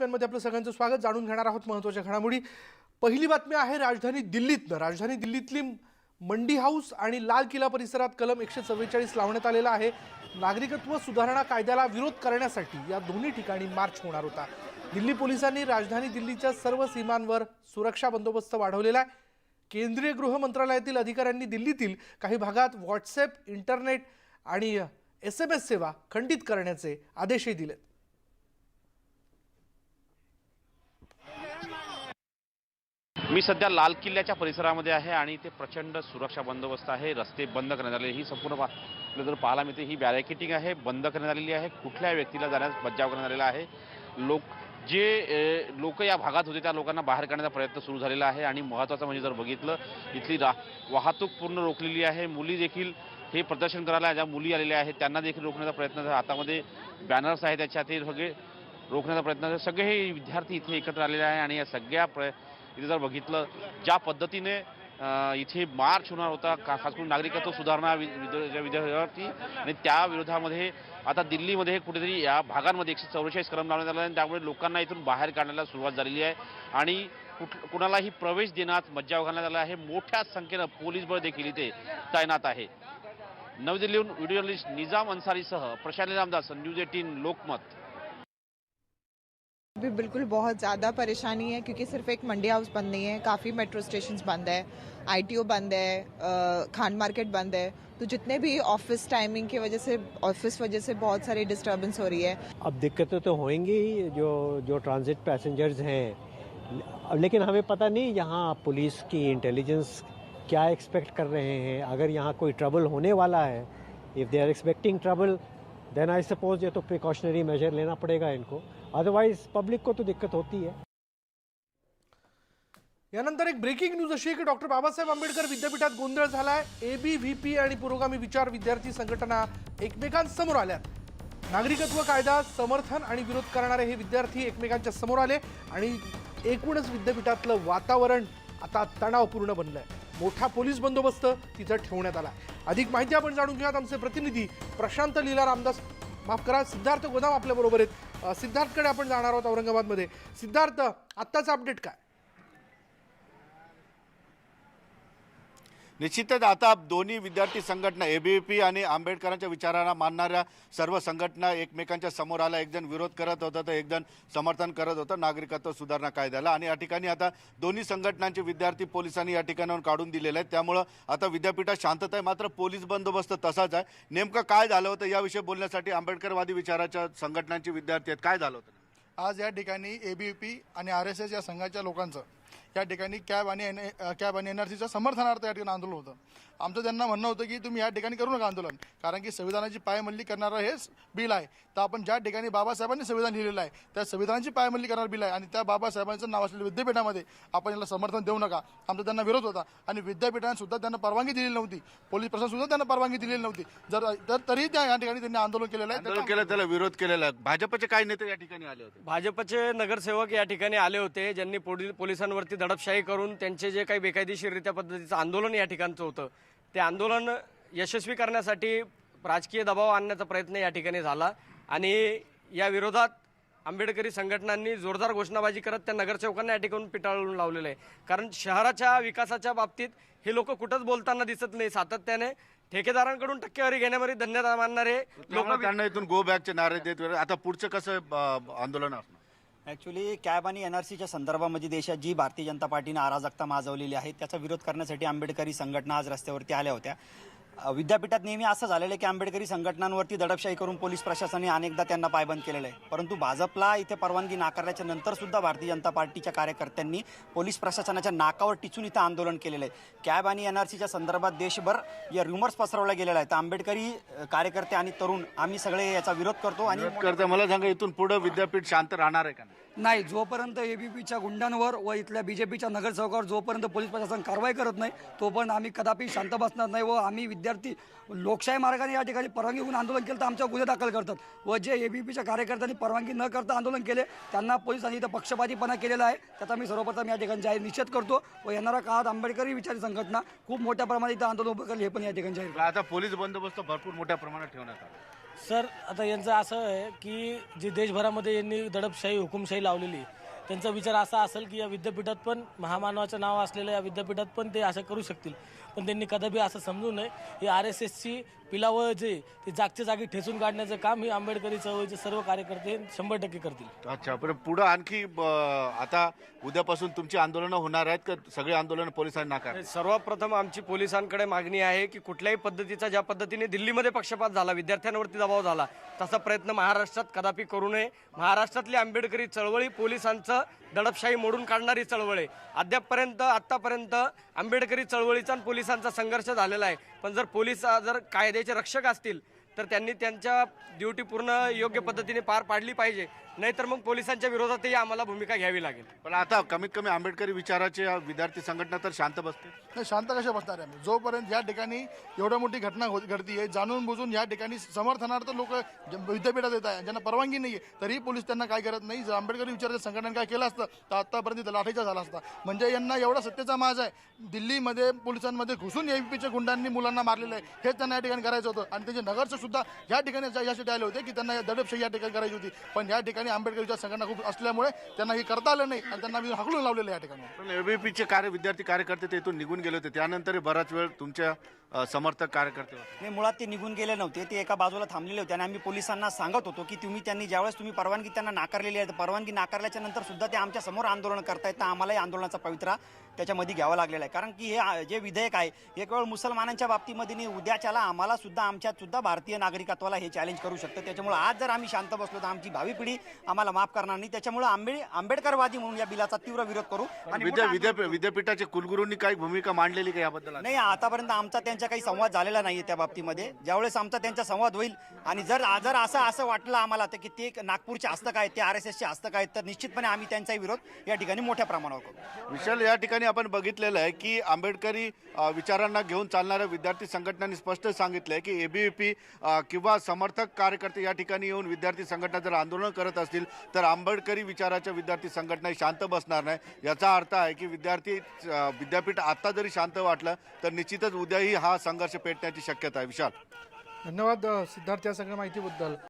बातम्यांमध्ये आपलं सगळ्यांचं स्वागत. जाणून घेणार आहोत महत्त्वाच्या घडामोडी. पहिली बातमी आहे राजधानी दिल्लीतनं. राजधानी दिल्लीतली मंडी हाऊस आणि लाल किल्ला परिसरात कलम एकशे चव्वेचाळीस लावण्यात आलेला आहे. नागरिकत्व सुधारणा कायद्याला विरोध करण्यासाठी या दोन्ही ठिकाणी मार्च होणार होता. दिल्ली पोलिसांनी राजधानी दिल्लीच्या सर्व सीमांवर सुरक्षा बंदोबस्त वाढवलेला आहे. केंद्रीय गृह मंत्रालयातील अधिकाऱ्यांनी दिल्लीतील काही भागात व्हॉट्सॲप इंटरनेट आणि एस एम एस सेवा खंडित करण्याचे आदेशही दिलेत. मी सध्या लाल किल्ल्याच्या परिसरामध्ये आहे आणि इथे प्रचंड सुरक्षा बंदोबस्त आहे. रस्ते बंद करण्यात आले. ही संपूर्ण पा- जर पाहायला मिळते ही बॅरिकेटिंग आहे बंद करण्यात आलेली आहे. कुठल्या व्यक्तीला जाण्यास बचाव करण्यात आलेला आहे? लोक जे लोक या भागात होते त्या लोकांना बाहेर काढण्याचा प्रयत्न सुरू झालेला आहे. आणि महत्त्वाचं म्हणजे जर बघितलं इथली रा वाहतूक पूर्ण रोखलेली आहे. मुली देखील हे प्रदर्शन करायला ज्या मुली आलेल्या आहेत त्यांना देखील रोखण्याचा प्रयत्न हातामध्ये बॅनर्स आहेत त्याच्यात हे सगळे रोखण्याचा प्रयत्न झाला. सगळे हे विद्यार्थी इथे एकत्र आलेले आहे आणि या सगळ्या प्र इथे जर बघितलं ज्या पद्धतीने इथे मार्च होणार होता का खास करून नागरिकत्व सुधारणा वि- विधेयकावरती आणि त्या विरोधामध्ये आता दिल्लीमध्ये कुठेतरी या भागांमध्ये एकशे चौवेचाळीस क्रम लावण्यात आला आणि त्यामुळे लोकांना इथून बाहेर काढण्याला सुरुवात झालेली आहे. आणि कुठ कुणालाही प्रवेश देण्यात मज्जाव घालण्यात आला आहे. मोठ्या संख्येनं पोलीस बळ देखील इथे तैनात आहे. नवी दिल्लीहून व्हिडिओ निजाम अन्सारीसह प्रशांत रामदास न्यूज एटीन लोकमत. भी बिल्कुल बहुत ज़्यादा परेशानी है क्योंकि सिर्फ़ एक मंडी हाउस बंद नहीं है, काफ़ी मेट्रो स्टेशन बंद है आईटीओ बंद है खान मार्केट बंद है। तो जितने भी ऑफ़िस टाइमिंग की वजह से, ऑफ़िस वजह से बहुत सारी डिस्टरबेंस हो रही है। अब दिक्कतें तो होंगी जो जो ट्रांजिट पैसेंजर्स हैं। लेकिन हमें पता नहीं यहाँ पुलिस की इंटेलिजेंस क्या एक्सपेक्ट कर रहे हैं। अगर यहाँ कोई ट्रबल होने वाला है if they are expecting trouble then I suppose ये तो प्रिकॉशनरी मेजर लेना पड़ेगा इनको। अदरवाइज पब्लिक को तो दिक्कत होती है। यानंतर एक ब्रेकिंग न्यूज अशी आहे की डॉक्टर बाबासाहेब आंबेडकर विद्यापीठात गोंधळ झालाय. एबी व्ही पी आणि पुरोगामी विचार विद्यार्थी संघटना एकमेकांसमोर आल्यात नागरिकत्व कायदा समर्थन आणि विरोध करणारे हे विद्यार्थी एकमेकांच्या समोर आले आणि एकूणच विद्यापीठातलं वातावरण आता तणावपूर्ण बनलंय. मोठा पोलीस बंदोबस्त तिथं ठेवण्यात आला अधिक माहिती आपण जाणून घेऊयात. आमचे प्रतिनिधी प्रशांत लीला रामदास माफ करा सिद्धार्थ गोदाम आपल्याबरोबर आहेत. सिद्धार्थकडे आपण जाणार आहोत औरंगाबादमध्ये. सिद्धार्थ आत्ताचा अपडेट काय? निश्चितच आता दोन्ही विद्यार्थी संघटना ए बी पी आणि आंबेडकरांच्या विचारांना मानणाऱ्या सर्व संघटना एकमेकांच्या समोर आल्या. एकजण विरोध करत होता तर एकजण समर्थन करत होतं. नागरिकत्व सुधारणा कायद्याला. आणि या ठिकाणी आता दोन्ही संघटनांचे विद्यार्थी पोलिसांनी या ठिकाणाहून काढून दिलेले आहेत. त्यामुळं आता विद्यापीठात शांतता आहे. मात्र पोलीस बंदोबस्त तसाच आहे. नेमकं काय झालं होतं याविषयी बोलण्यासाठी आंबेडकरवादी विचाराच्या संघटनांचे विद्यार्थी आहेत. काय झालं होतं? आज या ठिकाणी ए बी पी आणि आर एस एस या संघाच्या लोकांचं या ठिकाणी कॅब आणि एन कॅब आणि एन आर सीच्या समर्थनार्थ या ठिकाणी आंदोलन होतं. आमचं त्यांना म्हणणं होतं की तुम्ही या ठिकाणी करू नका आंदोलन. कारण की संविधानाची पायमल्ली करणारं हे बिल आहे. तर आपण ज्या ठिकाणी बाबासाहेबांनी संविधान लिहिलेलं आहे त्या संविधानाची पायमल्ली करणारं बिल आहे आणि त्या बाबासाहेबांचं नाव असलेल्या विद्यापीठामध्ये आपण याला समर्थन देऊ नका. आमचा त्यांना विरोध होता. आणि विद्यापीठाने सुद्धा त्यांना परवानगी दिलेली नव्हती. पोलीस प्रशासन सुद्धा त्यांना परवानगी दिलेली नव्हती. जर तर तरी त्या या ठिकाणी त्यांनी आंदोलन केलेलं आहे. आंदोलन केलं त्याला विरोध केलेला आहे. भाजपचे काही नेते या ठिकाणी आले होते? भाजपचे नगरसेवक या ठिकाणी आले होते ज्यांनी पोली- पोलिसांवरती दडपशाही करून त्यांचे जे काही बेकायदेशीररित्या पद्धतीचं आंदोलन या ठिकाणचं होतं. ते आंदोलन यशस्वी करण्यासाठी राजकीय दबाव आणण्याचा प्रयत्न या ठिकाणी झाला. आणि या विरोधात आंबेडकरी संघटनांनी जोरदार घोषणाबाजी करत त्या नगरसेवकांना या ठिकाणी पिटाळून लावलेलं आहे. कारण शहराच्या विकासाच्या बाबतीत हे लोक कुठंच बोलताना दिसत नाही. सातत्याने ठेकेदारांकडून टक्केवारी घेण्यामध्ये धन्यवाद मानणारे लोक त्यांना इथून गो बॅकचे नारे देत. आता पुढचं कसं आंदोलन असणार? ॲक्च्युली कॅब आणि एन आर सीच्या संदर्भामध्ये देशात जी भारतीय जनता पार्टीने अराजकता माजवलेली आहे त्याचा विरोध करण्यासाठी आंबेडकरी संघटना आज रस्त्यावरती आल्या होत्या. विद्यापीठात नेहमी असं झालेलं आहे की आंबेडकरी संघटनांवरती दडपशाही करून पोलीस प्रशासनाने अनेकदा त्यांना पायबंद केलेलं आहे. परंतु भाजपला इथे परवानगी नाकारल्याच्या नंतर सुद्धा भारतीय जनता पार्टीच्या कार्यकर्त्यांनी पोलीस प्रशासनाच्या नाकावर टिचून इथं आंदोलन केलेलं आहे. कॅब आणि एन आर सीच्या संदर्भात देशभर या रुमर्स पसरवल्या गेलेल्या आहेत. तर आंबेडकरी कार्यकर्ते आणि तरुण आम्ही सगळे याचा विरोध करतो आणि मला सांगा इथून पुढे विद्यापीठ शांत राहणार आहे का नाही? नाही जोपर्यंत एबीपीच्या गुंडांवर व इथल्या बीजेपीच्या नगरसेवकावर जोपर्यंत पोलीस प्रशासन कारवाई करत नाही तोपर्यंत आम्ही कदापि शांत बसणार नाही व आम्ही विद्यार्थी लोकशाही मार्गाने या ठिकाणी परवानगी घेऊन आंदोलन केलं तर आमच्यावर गुन्हे दाखल करतात. व जे एबीपीच्या कार्यकर्त्यांनी परवानगी न करता आंदोलन केले त्यांना पोलिसांनी इथं पक्षपातीपणा केलेला आहे. त्याचा मी सर्वप्रथम या ठिकाणी जाहीर निषेध करतो व येणाऱ्या काळात आंबेडकरी विचारी संघटना खूप मोठ्या प्रमाणात इथं आंदोलन उभं करेल हे पण या ठिकाणी जाहीर आता पोलीस बंदोबस्त भरपूर मोठ्या प्रमाणात ठेवण्यात आला. सर आता यांचं असं आहे की जे देशभरामध्ये यांनी दडपशाही हुकुमशाही लावलेली आहे, त्यांचा विचार असा असेल की या विद्यापीठात पण महामानवाचं नाव असलेल्या या विद्यापीठात पण ते असं करू शकतील. पण त्यांनी कदापि असं समजू नये. ही आर एस एसची पिलावळ जे ते जागच्या जागी ठेचून काढण्याचं काम ही आंबेडकरी चळवळीचे सर्व कार्यकर्ते शंभर टक्के करतील. अच्छा पण पुढं आणखी ब- आता उद्यापासून तुमची आंदोलनं होणार आहेत का? सगळे आंदोलन पोलिसांनी नाकार. सर्वप्रथम आमची पोलिसांकडे मागणी आहे की कुठल्याही पद्धतीचा ज्या पद्धतीने दिल्लीमध्ये पक्षपात झाला विद्यार्थ्यांवरती दबाव झाला तसा प्रयत्न महाराष्ट्रात कदापि करू नये. महाराष्ट्रातली आंबेडकरी चळवळी पोलिसांचं दडपशाही मोडून काढणारी चळवळ आहे. अद्यापपर्यंत आत्तापर्यंत आंबेडकरी चळवळीचा आणि पोलिसांचा संघर्ष झालेला आहे. पण जर पोलीस जर कायद्याचे रक्षक असतील तर त्यांनी त्यांच्या ड्युटी पूर्ण योग्य पद्धतीने पार पाडली पाहिजे. नाहीतर मग पोलिसांच्या विरोधातही आम्हाला भूमिका घ्यावी लागेल. पण आता कमीत कमी आंबेडकरी विचाराचे विद्यार्थी संघटना तर शांत बसते. नाही शांत कशा बसणार आहे आम्ही? जोपर्यंत या ठिकाणी एवढ्या मोठी घटना होत घडती आहे जाणून बुजून या ठिकाणी समर्थनार्थ लोक विद्यापीठात येत आहे. ज्यांना परवानगी नाही आहे तरीही पोलीस त्यांना काय करत नाही. जर आंबेडकरी विचाराच्या संघटनेने काय केलं असतं तर आतापर्यंत इथं लाठीचा झाला असता. म्हणजे यांना एवढा सत्तेचा माज आहे. दिल्लीमध्ये पोलिसांमध्ये घुसून एबीपीच्या गुंडांनी मुलांना मारलेलं आहे. हेच त्यांना या ठिकाणी करायचं होतं. आणि त्यांचे नगरचे सुद्धा या ठिकाणी यासाठी आले होते की त्यांना या दडपशाही या ठिकाणी करायची होती. पण या ठिकाणी आंबेडकर विचार संघटना खूप असल्यामुळे त्यांना हे करता आलं नाही आणि त्यांना मी हाकलून लावलेलं आहे या ठिकाणी. पण एबीपीचे कार्य विद्यार्थी कार्यकर्ते ते इथून निघून गेले होते. त्यानंतर बराच वेळ तुमच्या समर्थक कार्यकर्ते होते. नाही मुळात ते निघून गेले नव्हते. ते एका बाजूला थांबलेले होते आणि आम्ही पोलिसांना सांगत होतो की तुम्ही त्यांनी ज्यावेळेस तुम्ही परवानगी त्यांना नाकारलेली आहे तर परवानगी नाकारल्याच्या नंतर सुद्धा ते आमच्यासमोर आंदोलन करतायत. तर आम्हालाही आंदोलनाचा पवित्रा त्याच्यामध्ये घ्यावा लागलेला आहे. कारण की हे जे विधेयक आहे हे केवळ मुसलमानांच्या बाबतीमध्ये नाही उद्याच्याला आम्हाला सुद्धा आमच्यात सुद्धा भारतीय नागरिकत्वाला हे चॅलेंज करू शकतं. त्याच्यामुळे आज जर आम्ही शांत बसलो तर आमची भावी पिढी आम्हाला माफ करणार नाही. त्याच्यामुळे आंबे आंबेडकरवादी म्हणून या बिलाचा तीव्र विरोध करू. आणि विद्या मोठं विद्यापीठ विद्यापीठाचे कुलगुरूंनी काही भूमिका मांडलेली का याबद्दल? नाही आतापर्यंत आमचा त्यांच्या काही संवाद झालेला नाही त्या बाबतीमध्ये. ज्यावेळेस आमचा त्यांचा संवाद होईल आणि जर जर असं असं वाटलं आम्हाला तर की ते एक नागपूरचे हस्तक आहेत ते आर एस एसचे हस्तक आहेत तर निश्चितपणे आम्ही त्यांचाही विरोध या ठिकाणी मोठ्या प्रमाणावर करू. विशाल या ठिकाणी आपण बघितलेलं आहे की आंबेडकरी विचारांना घेऊन चालणाऱ्या विद्यार्थी संघटनांनी स्पष्ट सांगितलं आहे की एबीव्हीपी किंवा समर्थक कार्यकर्ते या ठिकाणी येऊन विद्यार्थी संघटना जर आंदोलन करत असतील तर आंबेडकरी विचाराच्या विद्यार्थी संघटना शांत बसणार नाही. याचा अर्थ आहे की विद्यार्थी विद्यापीठ आत्ता जरी शांत वाटलं तर निश्चितच उद्याही हा संघर्ष पेटण्याची शक्यता आहे. विशाल. धन्यवाद सिद्धार्थ या सगळ्या माहितीबद्दल.